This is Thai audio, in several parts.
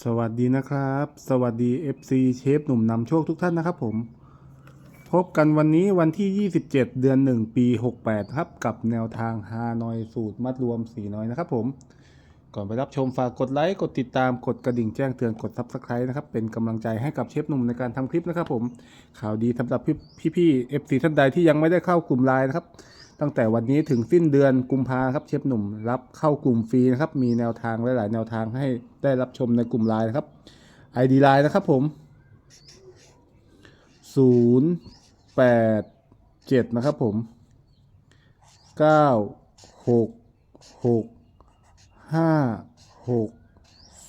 สวัสดีนะครับ สวัสดี FC เชฟหนุ่มนำโชคทุกท่านนะครับผม พบกันวันนี้วันที่ 27 เดือน 1 ปี 68 ครับ กับแนวทางฮานอยสูตรมัดรวม4น้อยนะครับผม ก่อนไปรับชมฝากกดไลค์ กดติดตามกดกระดิ่งแจ้งเตือนกด Subscribe นะครับ เป็นกำลังใจให้กับเชฟหนุ่มในการทำคลิปนะครับผม ข่าวดีสำหรับพี่พี่ๆ FC ท่านใดที่ยังไม่ได้เข้ากลุ่มไลน์นะครับ ตั้งแต่วันนี้ถึงสิ้นเดือนกุมภาครับเชฟหนุ่มรับเข้ากลุ่มฟรีนะครับ มีแนวทางหลาย ๆ แนวทางให้ได้รับชมในกลุ่มไลน์นะครับ ID ไลน์นะครับผม 0 8 7 นะครับผม 9 6 6 5 6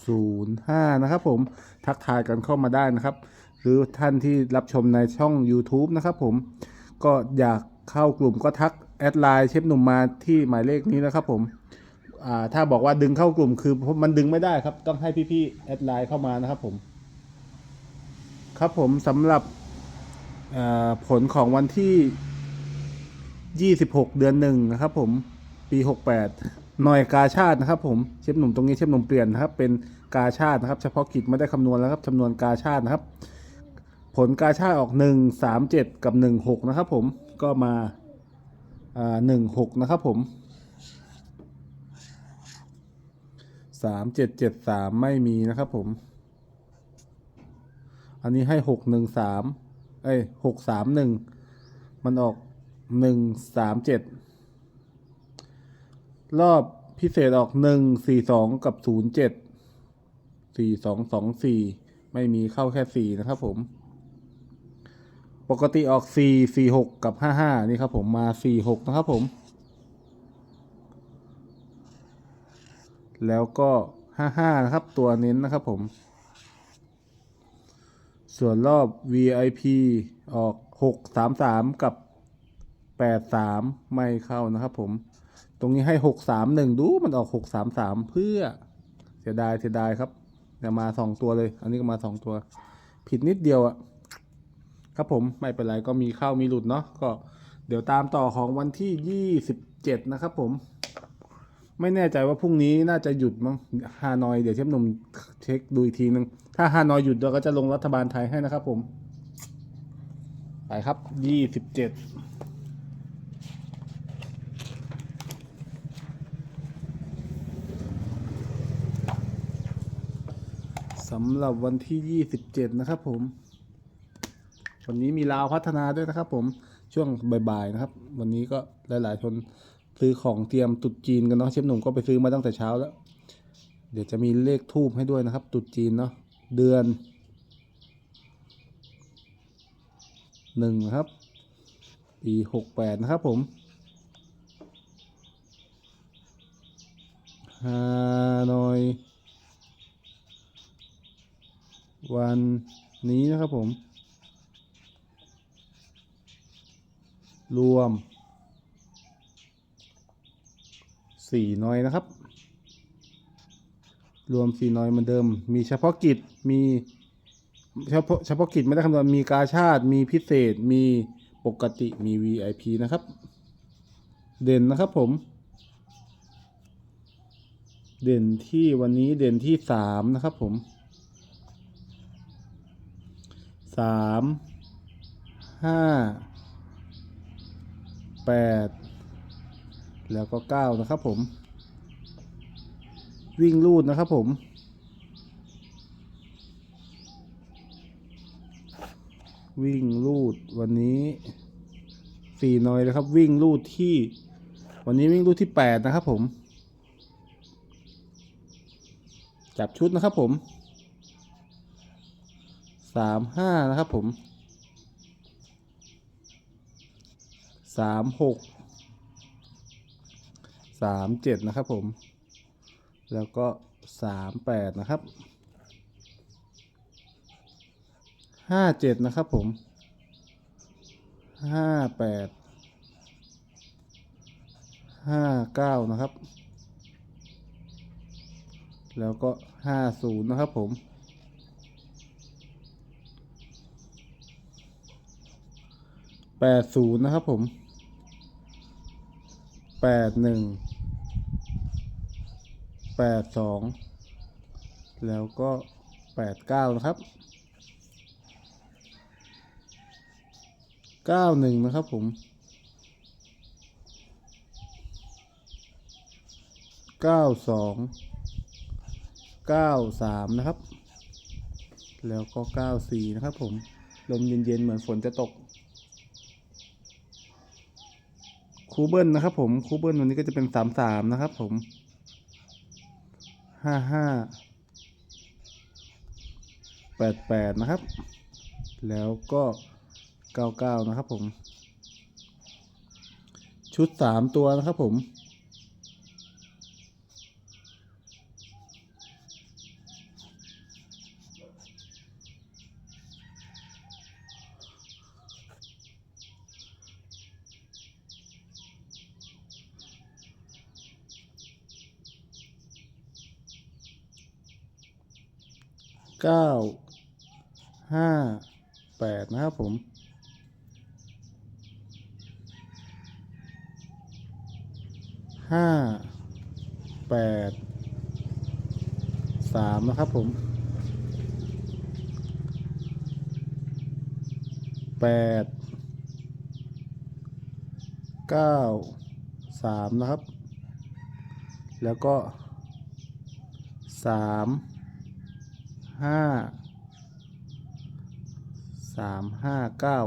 0 5 นะครับผมทักทายกันเข้ามาได้นะครับ หรือท่านที่รับชมในช่อง YouTube นะครับผมก็อยากเข้ากลุ่มก็ทักแอดไลน์เชฟหนุ่มมาที่หมายเลขนี้นะครับผมถ้าบอกว่าดึงเข้ากลุ่มคือมันดึงไม่ได้ครับ ต้องให้พี่ๆแอดไลน์เข้ามานะครับผม ครับผมสำหรับผลของวันที่ 26 เดือนหนึ่งนะครับผมปี 68หน่วยกาชาตินะครับ ผมเชฟหนุ่มตรงนี้เชฟหนุ่มเปลี่ยนนะครับ เป็นกาชาตินะครับ เฉพาะกิจไม่ได้คำนวณแล้วครับจำนวนกาชาตินะครับ ผลกาชาติออก 1 3 7 กับ 1 6 นะครับผมก็มา หนึ่งหกนะครับผมสามเจ็ดเจ็ดสามไม่มีนะครับผม อันนี้ให้หกหนึ่งสามเอ้ยหกสามหนึ่งมันออกหนึ่งสามเจ็ดรอบพิเศษออกหนึ่งสี่สองกับศูนย์เจ็ดสี่สองสองสี่ไม่มีเข้าแค่สี่นะครับผม ปกติออก 4 4 6 กับ 55 นี่ครับผมมา 4 6 นะครับผม แล้วก็ 55 นะครับ ตัวเน้นนะครับผม ส่วนรอบ VIP ออก 6 3 3 กับ 8 3 ไม่เข้านะครับผม ตรงนี้ให้ 6 3 1 ดูมันออก 6 3 3 เพื่อเสียดายเสียดายครับแต่มา 2 ตัวเลย อันนี้ก็มา 2 ตัว ผิดนิดเดียวอะ ครับผมไม่เป็นไรก็มีเข้ามีหลุดเนาะก็เดี๋ยวตามต่อของวันที่ 27 นะครับผม ไม่แน่ใจว่าพรุ่งนี้น่าจะหยุดมั้งฮานอยเดี๋ยวเชฟหนุ่มเช็คดูอีกทีนึง ถ้าฮานอยหยุดเราก็จะลงรัฐบาลไทยให้นะครับผม ไปครับ 27สำหรับวันที่ 27 นะครับผม วันนี้มีลาวพัฒนาด้วยนะครับ ผมช่วงบ่ายๆนะครับ วันนี้ก็หลายๆคนซื้อของเตรียมตุดจีนกันเนาะเชฟหนุ่มก็ไปซื้อมาตั้งแต่เช้าแล้ว เดี๋ยวจะมีเลขทูบให้ด้วยนะครับ ตุดจีนเนาะเดือนหนึ่งนะครับปีหกแปดนะครับผมฮานอย วันนี้นะครับผม รวมสี่น้อยนะครับ รวมสี่น้อยเหมือนเดิม มีเฉพาะกิจ มีเฉพาะเฉพาะกิจไม่ได้คำนวณ มีกาชาติ มีพิเศษ มีปกติ มี VIP นะครับ เด่นนะครับผม เด่นที่วันนี้เด่นที่สามนะครับผมสา มห้าแปดแล้วก็เก้านะครับผม วิ่งลูดนะครับผมวิ่งลูดวันนี้สี่น้อยเลยครับ วิ่งลูดที่ วันนี้วิ่งลูดที่แปดนะครับผม จับชุดนะครับผมสามห้านะครับผม สามหกสามเจ็ดนะครับผม แล้วก็สามแปดนะครับห้าเจ็ดนะครับผมห้าแปดห้าเก้านะครับ แล้วก็ห้าศูนย์นะครับผมแปดศูนย์นะครับผม แปดหนึ่งแปดสองแล้วก็แปดเก้านะครับเก้าหนึ่งนะครับผมเก้าสองเก้าสามนะครับ แล้วก็เก้าสี่นะครับผม ลมเย็นๆ เหมือนฝนจะตก คูเบิลนะครับผมคูเบิลวันนี้ก็จะเป็นสามสามนะครับผมห้าห้าแปดแปดนะครับ แล้วก็เก้าเก้านะครับผม ชุดสามตัวนะครับผม เก้าห้าแปดนะครับผมห้าแปดสามนะครับผมแปดเก้าสามนะครับ แล้วก็สาม ห้าสามห้าเก้า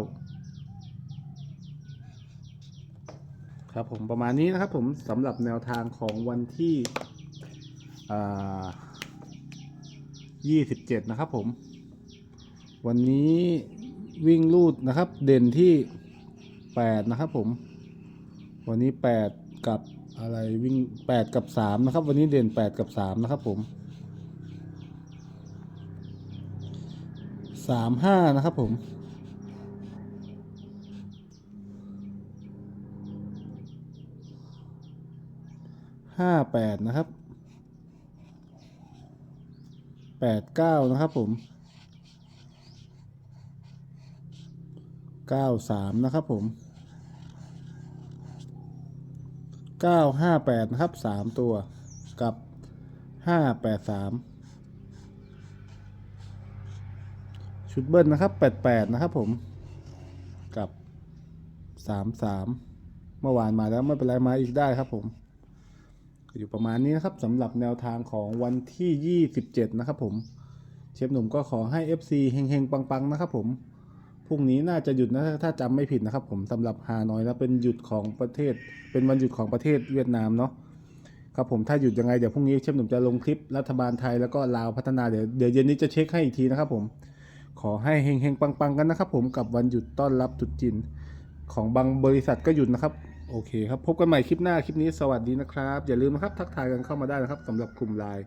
ครับผมประมาณนี้นะครับผมสำหรับแนวทางของวันที่ยี่สิบเจ็ดนะครับผม วันนี้วิ่งลูดนะครับ เด่นที่แปดนะครับผม วันนี้แปดกับอะไรวิ่งแปดกับสามนะครับ วันนี้เด่นแปดกับสามนะครับผม สามห้านะครับผม ห้าแปดนะครับแปดเก้านะครับผมเก้าสามนะครับผมเก้าห้าแปดนะครับสามตัวกับห้าแปดสาม ชุดเบิ้ลนะครับ 88 นะครับผม กับ 33 เมื่อวานมาแล้วไม่เป็นไรมาอีกได้ครับผม อยู่ประมาณนี้นะครับสำหรับแนวทางของวันที่ 27 นะครับผม เชฟหนุ่มก็ขอให้ FC เฮงๆ ปังๆ นะครับผมพรุ่งนี้น่าจะหยุดนะถ้าจำไม่ผิดนะครับ ผมสำหรับฮานอยแล้วเป็นหยุดของประเทศ เป็นวันหยุดของประเทศเวียดนามเนาะครับผมถ้าหยุดยังไงเดี๋ยวพรุ่งนี้เชฟหนุ่มจะลงคลิปรัฐบาลไทยแล้วก็ลาวพัฒนาเดี๋ยวเดี๋ยวเย็นนี้จะเช็คให้อีกทีนะครับผม ขอให้เฮงๆ ปังๆ กันนะครับผมกับวันหยุดต้อนรับจุดจีนของบางบริษัทก็หยุดนะครับ โอเคครับ พบกันใหม่คลิปหน้าคลิปนี้สวัสดีนะครับ อย่าลืมนะครับ ทักทายกันเข้ามาได้นะครับสำหรับกลุ่มไลน์